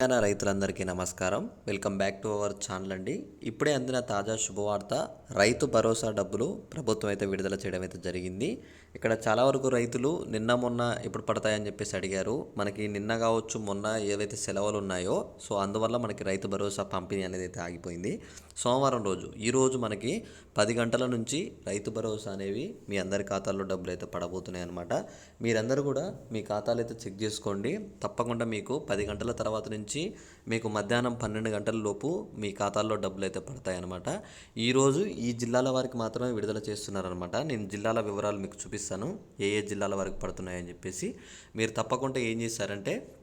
తెలంగాణ రైతులందరికీ నమస్కారం. Welcome back to our channel అండి. ఇప్పుడే అందిన తాజా శుభవార్త రైతు భరోసా డబ్బులు ప్రభుత్వం అయితే విడుదల చేయడం అయితే జరిగింది. ఇక్కడ చాలా వరకు రైతులు నిన్న మొన్న ఎప్పుడు పడతాయని చెప్పేసి అడిగారు. మనకి నిన్న కావచ్చు మొన్న ఏవైతే సెలవులు ఉన్నాయో సో అందువల్ల మనకి రైతు భరోసా పంపిణీ అనేది అయితే ఆగిపోయింది. సోమవారం రోజు ఈరోజు మనకి పది గంటల నుంచి రైతు భరోసా అనేవి మీ అందరి ఖాతాల్లో డబ్బులు అయితే పడబోతున్నాయి అనమాట మీరందరూ కూడా మీ ఖాతాలు అయితే చెక్ చేసుకోండి. తప్పకుండా మీకు పది గంటల తర్వాత నుంచి మీకు మధ్యాహ్నం పన్నెండు గంటల లోపు మీ ఖాతాల్లో డబ్బులు అయితే పడతాయి అనమాట ఈరోజు ఈ జిల్లాల వారికి మాత్రమే విడుదల చేస్తున్నారనమాట నేను జిల్లాల వివరాలు మీకు చూపిస్తాను. ఏ ఏ జిల్లాల వరకు పడుతున్నాయని చెప్పేసి. మీరు తప్పకుండా ఏం చేశారంటే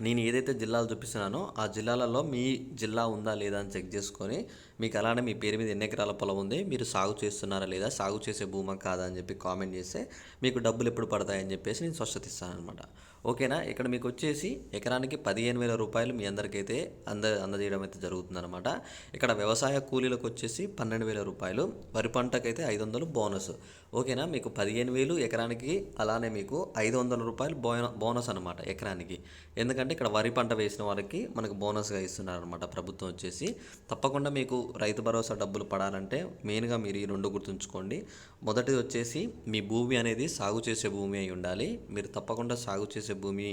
నేను ఏదైతే జిల్లాలు చూపిస్తున్నానో ఆ జిల్లాలలో మీ జిల్లా ఉందా లేదా అని చెక్ చేసుకొని మీకు అలానే మీ పేరు మీద ఎన్ని ఎకరాల పొలం ఉంది మీరు సాగు చేస్తున్నారా లేదా సాగు చేసే భూమా కాదా అని చెప్పి కామెంట్ చేస్తే మీకు డబ్బులు ఎప్పుడు పడతాయని చెప్పేసి నేను స్వచ్ఛత ఇస్తాను అనమాట ఓకేనా? ఇక్కడ మీకు వచ్చేసి ఎకరానికి పదిహేను వేల రూపాయలు మీ అందరికైతే అంద అందజేయడం అయితే జరుగుతుందన్నమాట. ఇక్కడ వ్యవసాయ కూలీలకు వచ్చేసి పన్నెండు వేల రూపాయలు వరి పంటకైతే ఐదు వందలు బోనస్. ఓకేనా? మీకు పదిహేను వేలు ఎకరానికి అలానే మీకు ఐదు వందల రూపాయలు బోన బోనస్ అనమాట ఎకరానికి. ఎందుకంటే ఇక్కడ వరి పంట వేసిన వారికి మనకు బోనస్గా ఇస్తున్నారనమాట ప్రభుత్వం వచ్చేసి. తప్పకుండా మీకు రైతు భరోసా డబ్బులు పడాలంటే మెయిన్గా మీరు ఈ రెండు గుర్తుంచుకోండి. మొదటిది వచ్చేసి మీ భూమి అనేది సాగు చేసే భూమి అయి ఉండాలి. మీరు తప్పకుండా సాగు చేసే భూమి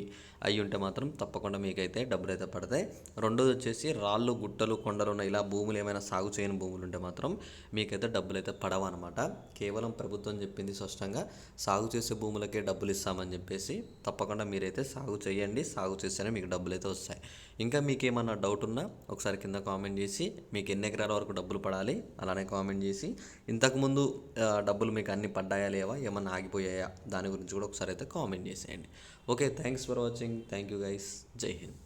అయి ఉంటే మాత్రం తప్పకుండా మీకైతే డబ్బులు అయితే పడతాయి. రెండోది వచ్చేసి రాళ్ళు గుట్టలు కొండలు ఉన్న ఇలా భూములు ఏమైనా సాగు చేయని భూములు ఉంటే మాత్రం మీకైతే డబ్బులు అయితే పడవు అనమాట కేవలం ప్రభుత్వం చెప్పింది స్పష్టంగా సాగు చేసే భూములకే డబ్బులు ఇస్తామని చెప్పేసి తప్పకుండా మీరైతే సాగు చేయండి. సాగు చేస్తేనే మీకు డబ్బులు అయితే వస్తాయి. ఇంకా మీకు ఏమన్నా డౌట్ ఉన్నా ఒకసారి కింద కామెంట్ చేసి మీకు ఎన్ని ఎకరాల వరకు డబ్బులు పడాలి. అలానే కామెంట్ చేసి ఇంతకుముందు డబ్బులు మీకు అన్ని పడ్డాయా లేవా ఏమన్నా ఆగిపోయాయా? దాని గురించి కూడా ఒకసారి అయితే కామెంట్ చేసేయండి. Okay thanks for watching. Thank you guys. జై హింద్.